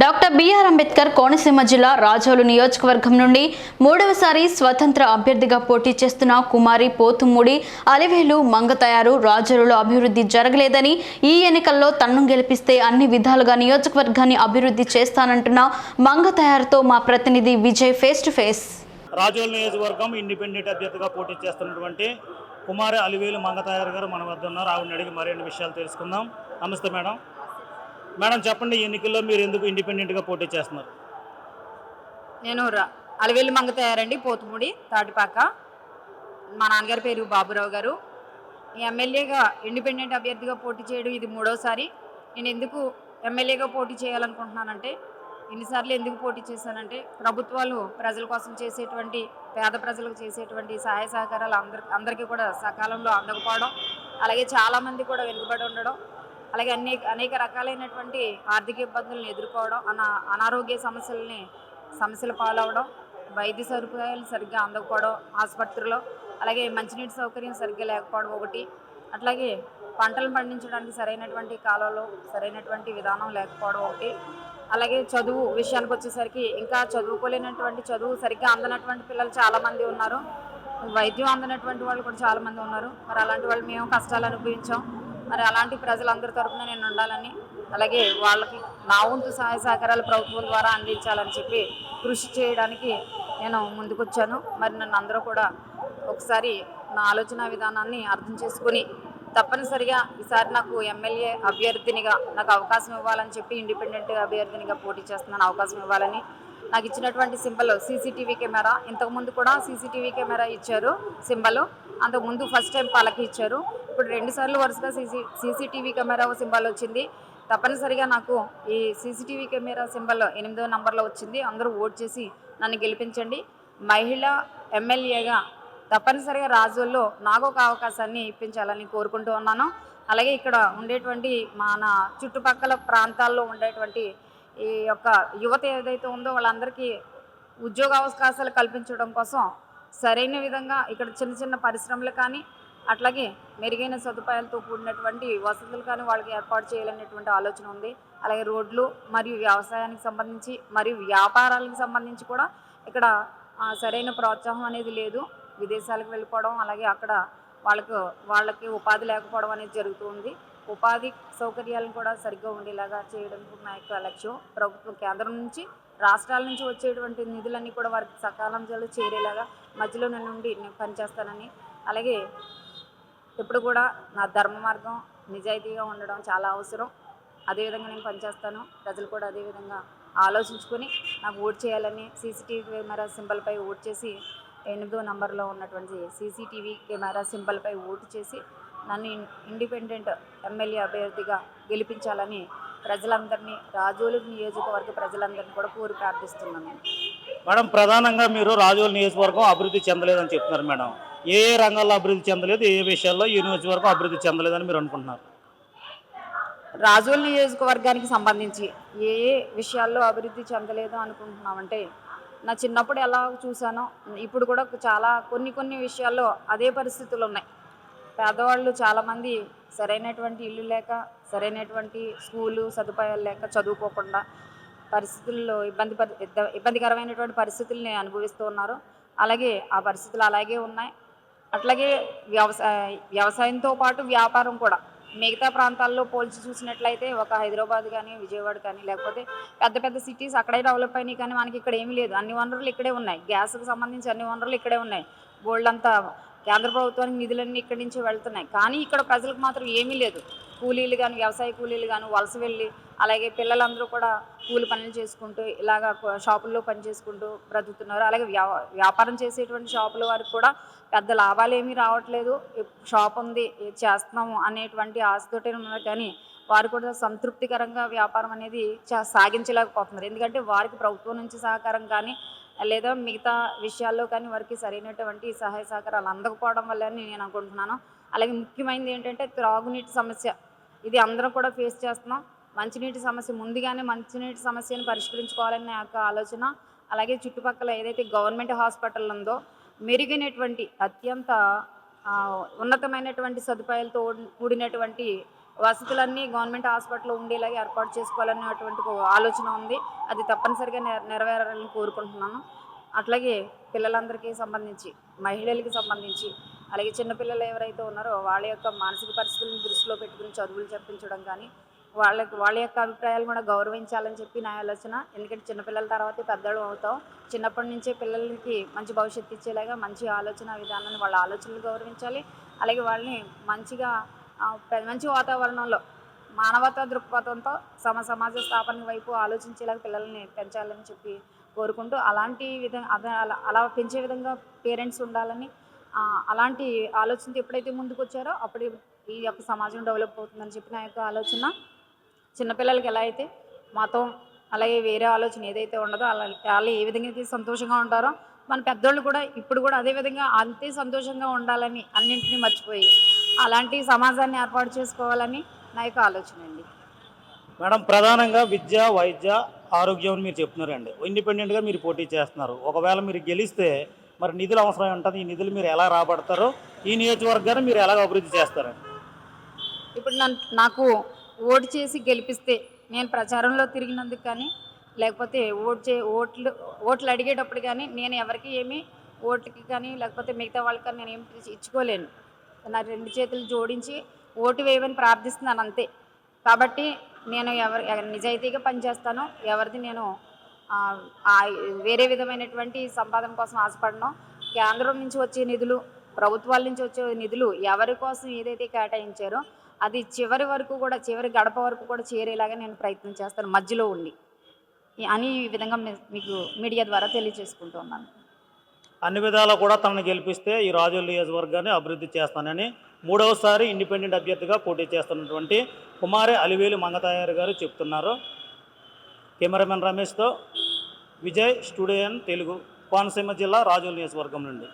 Doctor BR Ambedkar Konaseema జిల్లా రాజోలు నియోజకవర్గం నుండి మూడవసారి స్వతంత్ర అభ్యర్థిగా పోటీ చేస్తున్న కుమారి పోతుమ్మూడి అలివేలు మంగతయారు రాజోలులో అభివృద్ధి జరగలేదని ఈ ఎన్నికల్లో తన్ను గెలిపిస్తే అన్ని విధాలుగా నియోజకవర్గాన్ని అభివృద్ధి చేస్తానంటున్న మంగతయారుతో మా ప్రతినిధి Vijay face to face Razole నియోజకవర్గం ఇండిపెండెంట్ అభ్యర్థిగా పోటీ చేస్తున్నటువంటి కుమారి అలివేలు మంగతయారు గారు మన వద్ద ఉన్నారు. ఆవిడని అడిగి మరిన్ని విషయాలు తెలుసుకుందాం. నమస్తే మేడం. మేడం చెప్పండి ఎన్నికల్లో మీరు ఎందుకు ఇండిపెండెంట్గా పోటీ చేస్తున్నారు? నేను రా అలవెల్లి మంగ తయారండి పోతుముడి తాటిపాక. మా నాన్నగారి పేరు బాబురావు గారు. ఈ ఎమ్మెల్యేగా ఇండిపెండెంట్ అభ్యర్థిగా పోటీ చేయడం ఇది మూడోసారి. నేను ఎందుకు ఎమ్మెల్యేగా పోటీ చేయాలనుకుంటున్నానంటే ఇన్నిసార్లు ఎందుకు పోటీ చేశానంటే ప్రభుత్వాలు ప్రజల కోసం చేసేటువంటి పేద ప్రజలకు చేసేటువంటి సహాయ సహకారాలు అందరి అందరికీ కూడా సకాలంలో అందకపోవడం అలాగే చాలామంది కూడా వెనుకబడి ఉండడం అలాగే అనేక అనేక రకాలైనటువంటి ఆర్థిక ఇబ్బందులను ఎదుర్కోవడం అనా అనారోగ్య సమస్యల్ని సమస్యల పాలవడం వైద్య సదుపాయాలు సరిగ్గా అందకపోవడం ఆసుపత్రిలో అలాగే మంచినీటి సౌకర్యం సరిగ్గా లేకపోవడం ఒకటి. అట్లాగే పంటలు పండించడానికి సరైనటువంటి కాలంలో సరైనటువంటి విధానం లేకపోవడం ఒకటి. అలాగే చదువు విషయానికి వచ్చేసరికి ఇంకా చదువుకోలేనటువంటి చదువు సరిగ్గా అందనటువంటి పిల్లలు చాలామంది ఉన్నారు. వైద్యం అందనటువంటి వాళ్ళు కూడా చాలామంది ఉన్నారు. మరి అలాంటి వాళ్ళు మేము కష్టాలు అనుభవించాం. మరి అలాంటి ప్రజలందరి తరపున నేను ఉండాలని అలాగే వాళ్ళకి నా వంతు సహాయ సహకారాలు ప్రభుత్వం ద్వారా అందించాలని చెప్పి కృషి చేయడానికి నేను ముందుకొచ్చాను. మరి నన్ను అందరూ కూడా ఒకసారి నా ఆలోచన విధానాన్ని అర్థం చేసుకుని తప్పనిసరిగా ఈసారి నాకు ఎమ్మెల్యే అభ్యర్థినిగా నాకు అవకాశం ఇవ్వాలని చెప్పి ఇండిపెండెంట్ అభ్యర్థినిగా పోటీ చేస్తున్నాను. అవకాశం ఇవ్వాలని నాకు ఇచ్చినటువంటి సింబల్ సీసీటీవీ కెమెరా. ఇంతకుముందు కూడా సీసీటీవీ కెమెరా ఇచ్చారు సింబల్. అంతకుముందు ఫస్ట్ టైం పాలకి ఇచ్చారు. ఇప్పుడు రెండు సార్లు వరుసగా సీసీ సీసీటీవీ కెమెరా సింబల్ వచ్చింది. తప్పనిసరిగా నాకు ఈ సీసీటీవీ కెమెరా సింబల్ ఎనిమిదో నంబర్లో వచ్చింది. అందరూ ఓట్ చేసి నన్ను గెలిపించండి. మహిళ ఎమ్మెల్యేగా తప్పనిసరిగా రాజుల్లో నాకు ఒక అవకాశాన్ని ఇప్పించాలని కోరుకుంటూ ఉన్నాను. అలాగే ఇక్కడ ఉండేటువంటి మన చుట్టుపక్కల ప్రాంతాల్లో ఉండేటువంటి ఈ యొక్క యువత ఏదైతే ఉందో వాళ్ళందరికీ ఉద్యోగ అవకాశాలు కల్పించడం కోసం సరైన విధంగా ఇక్కడ చిన్న చిన్న పరిశ్రమలు కానీ అట్లాగే మెరుగైన సదుపాయాలతో కూడినటువంటి వసతులు కానీ వాళ్ళకి ఏర్పాటు చేయాలనేటువంటి ఆలోచన ఉంది. అలాగే రోడ్లు మరియు వ్యవసాయానికి సంబంధించి మరియు వ్యాపారాలకు సంబంధించి కూడా ఇక్కడ సరైన ప్రోత్సాహం అనేది లేదు. విదేశాలకు వెళ్ళిపోవడం అలాగే అక్కడ వాళ్ళకు వాళ్ళకి ఉపాధి లేకపోవడం అనేది జరుగుతుంది ఉపాధి సౌకర్యాలను కూడా సరిగ్గా ఉండేలాగా చేయడం నా యొక్క లక్ష్యం. ప్రభుత్వం కేంద్రం నుంచి రాష్ట్రాల నుంచి వచ్చేటువంటి నిధులన్నీ కూడా వారికి సకాలంలో చేరేలాగా మధ్యలో నుండి నేను పనిచేస్తానని. అలాగే ఎప్పుడు కూడా నా ధర్మ మార్గం నిజాయితీగా ఉండడం చాలా అవసరం. అదేవిధంగా నేను పనిచేస్తాను. ప్రజలు కూడా అదేవిధంగా ఆలోచించుకొని నాకు ఓట్ చేయాలని సీసీటీవీ కెమెరా సింబల్పై ఓట్ చేసి ఎనిమిదో నంబర్లో ఉన్నటువంటి సీసీటీవీ కెమెరా సింబల్పై ఓటు చేసి నన్ను ఇన్- ఇండిపెండెంట్ ఎమ్మెల్యే అభ్యర్థిగా గెలిపించాలని ప్రజలందరినీ రాజోలు నియోజకవర్గ ప్రజలందరినీ కూడా కోరి ప్రార్థిస్తున్నాను. మేడం ప్రధానంగా మీరు రాజోలు నియోజకవర్గం అభివృద్ధి చెందలేదని చెప్తున్నారు మేడం. ఏ ఏ రంగాల్లో అభివృద్ధి చెందలేదు ఏ విషయాల్లో యూనివర్సిటీ వరకు అభివృద్ధి చెందలేదని మీరు అనుకుంటున్నారు? రాజోల్ నియోజకవర్గానికి సంబంధించి ఏ ఏ విషయాల్లో అభివృద్ధి చెందలేదు అనుకుంటున్నామంటే నా చిన్నప్పుడు ఎలా చూశానో ఇప్పుడు కూడా చాలా కొన్ని కొన్ని విషయాల్లో అదే పరిస్థితులు ఉన్నాయి. పేదవాళ్ళు చాలామంది సరైనటువంటి ఇల్లు లేక సరైనటువంటి స్కూలు సదుపాయాలు లేక చదువుకోకుండా పరిస్థితుల్లో ఇబ్బంది ఇబ్బందికరమైనటువంటి పరిస్థితుల్ని అనుభవిస్తూ ఉన్నారు. అలాగే ఆ పరిస్థితులు అలాగే ఉన్నాయి. అట్లాగే వ్యవసాయ వ్యవసాయంతో పాటు వ్యాపారం కూడా. మిగతా ప్రాంతాల్లో పోల్చి చూసినట్లయితే ఒక హైదరాబాద్ కానీ విజయవాడ కానీ లేకపోతే పెద్ద పెద్ద సిటీస్ అక్కడే డెవలప్ అయినాయి కానీ మనకి ఇక్కడ ఏమీ లేదు. అన్ని వనరులు ఇక్కడే ఉన్నాయి. గ్యాస్కి సంబంధించి అన్ని వనరులు ఇక్కడే ఉన్నాయి. గోల్డ్ అంతా కేంద్ర ప్రభుత్వానికి నిధులన్నీ ఇక్కడి నుంచి వెళ్తున్నాయి. కానీ ఇక్కడ ప్రజలకు మాత్రం ఏమీ లేదు. కూలీలు కానీ వ్యవసాయ కూలీలు కానీ వలస వెళ్ళి అలాగే పిల్లలందరూ కూడా కూలి పనులు చేసుకుంటూ ఇలాగా షాపుల్లో పని చేసుకుంటూ బ్రతుకుతున్నారు. అలాగే వ్యా వ్యాపారం చేసేటువంటి షాపుల వారికి కూడా పెద్ద లాభాలు ఏమీ రావట్లేదు. షాప్ ఉంది చేస్తున్నాము అనేటువంటి ఆశతోటే ఉన్నారు. కానీ వారు కూడా సంతృప్తికరంగా వ్యాపారం అనేది చా- సాగించలేకపోతున్నారు. ఎందుకంటే వారికి ప్రభుత్వం నుంచి సహకారం కానీ లేదా మిగతా విషయాల్లో కానీ వారికి సరైనటువంటి సహాయ సహకారాలు అందకపోవడం వల్ల అని నేను అనుకుంటున్నాను. అలాగే ముఖ్యమైనది ఏంటంటే త్రాగునీటి సమస్య. ఇది అందరం కూడా ఫేస్ చేస్తున్నాం. మంచినీటి సమస్య ముందుగానే మంచినీటి సమస్యను పరిష్కరించుకోవాలని యొక్క ఆలోచన. అలాగే చుట్టుపక్కల ఏదైతే గవర్నమెంట్ హాస్పిటల్ ఉందో మెరుగైనటువంటి అత్యంత ఉన్నతమైనటువంటి సదుపాయాలతో కూడినటువంటి వసతులన్నీ గవర్నమెంట్ హాస్పిటల్లో ఉండేలాగా ఏర్పాటు చేసుకోవాలనేటువంటి ఆలోచన ఉంది. అది తప్పనిసరిగా నెరవేరాలని కోరుకుంటున్నాను. అట్లాగే పిల్లలందరికీ సంబంధించి మహిళలకి సంబంధించి అలాగే చిన్నపిల్లలు ఎవరైతే ఉన్నారో వాళ్ళ యొక్క మానసిక పరిస్థితులను దృష్టిలో పెట్టుకుని చదువులు చెప్పించడం కానీ వాళ్ళకి వాళ్ళ యొక్క అభిప్రాయాలు కూడా గౌరవించాలని చెప్పి నా ఆలోచన. ఎందుకంటే చిన్నపిల్లల తర్వాత పెద్దలు అవుతాం. చిన్నప్పటి నుంచే పిల్లలకి మంచి భవిష్యత్తు ఇచ్చేలాగా మంచి ఆలోచన విధానాన్ని వాళ్ళ ఆలోచనలు గౌరవించాలి. అలాగే వాళ్ళని మంచిగా మంచి వాతావరణంలో మానవతా దృక్పథంతో సమ సమాజ స్థాపన వైపు ఆలోచించేలాగా పిల్లల్ని పెంచాలని చెప్పి కోరుకుంటూ అలాంటి విధంగా అలా అలా పెంచే విధంగా పేరెంట్స్ ఉండాలని అలాంటి ఆలోచనతో ఎప్పుడైతే ముందుకు వచ్చారో అప్పుడు ఈ యొక్క సమాజం డెవలప్ అవుతుందని చెప్పి నా యొక్క ఆలోచన. చిన్నపిల్లలకి ఎలా అయితే మతం అలాగే వేరే ఆలోచన ఏదైతే ఉండదో అలా వాళ్ళు ఏ విధంగా అయితే సంతోషంగా ఉంటారో మన పెద్దోళ్ళు కూడా ఇప్పుడు కూడా అదే విధంగా అంతే సంతోషంగా ఉండాలని అన్నింటినీ మర్చిపోయి అలాంటి సమాజాన్ని ఏర్పాటు చేసుకోవాలని నా యొక్క ఆలోచన అండి. మేడం ప్రధానంగా విద్య వైద్య ఆరోగ్యం అని మీరు చెప్తున్నారండి. ఇండిపెండెంట్గా మీరు పోటీ చేస్తున్నారు. ఒకవేళ మీరు గెలిస్తే మరి నిధులు అవసరం ఉంటుంది. ఈ నిధులు మీరు ఎలా రాబడతారో ఈ నియోజకవర్గాన్ని మీరు ఎలా అభివృద్ధి చేస్తారు ఇప్పుడు నన్ను నాకు ఓటు చేసి గెలిపిస్తే నేను ప్రచారంలో తిరిగినందుకు కానీ లేకపోతే ఓటు చే ఓట్లు ఓట్లు అడిగేటప్పుడు కానీ నేను ఎవరికి ఏమి ఓట్లకి కానీ లేకపోతే మిగతా వాళ్ళకి కానీ నేను ఏమి ఇచ్చుకోలేను. నా రెండు చేతులు జోడించి ఓటు వేయమని ప్రార్థిస్తున్నాను అంతే. కాబట్టి నేను ఎవరి నిజాయితీగా పనిచేస్తాను. ఎవరిది నేను వేరే విధమైనటువంటి సంపాదన కోసం ఆశపడను కేంద్రం నుంచి వచ్చే నిధులు ప్రభుత్వాల నుంచి వచ్చే నిధులు ఎవరి కోసం ఏదైతే కేటాయించారో అది చివరి వరకు కూడా చివరి గడప వరకు కూడా చేరేలాగా నేను ప్రయత్నం చేస్తాను మధ్యలో ఉండి. అని ఈ విధంగా మీ- మీకు మీడియా ద్వారా తెలియజేసుకుంటూ ఉన్నాను. అన్ని విధాలా కూడా తనను గెలిపిస్తే ఈ రాజోల్ నియోజకవర్గాన్ని అభివృద్ధి చేస్తానని మూడవసారి ఇండిపెండెంట్ అభ్యర్థిగా పోటీ చేస్తున్నటువంటి కుమారి అలివేలు మంగతాయారు గారు చెప్తున్నారు. కెమెరామెన్ రమేష్తో విజయ్ స్టూడియో తెలుగు కోనసీమ జిల్లా రాజోల్ నియోజకవర్గం నుండి.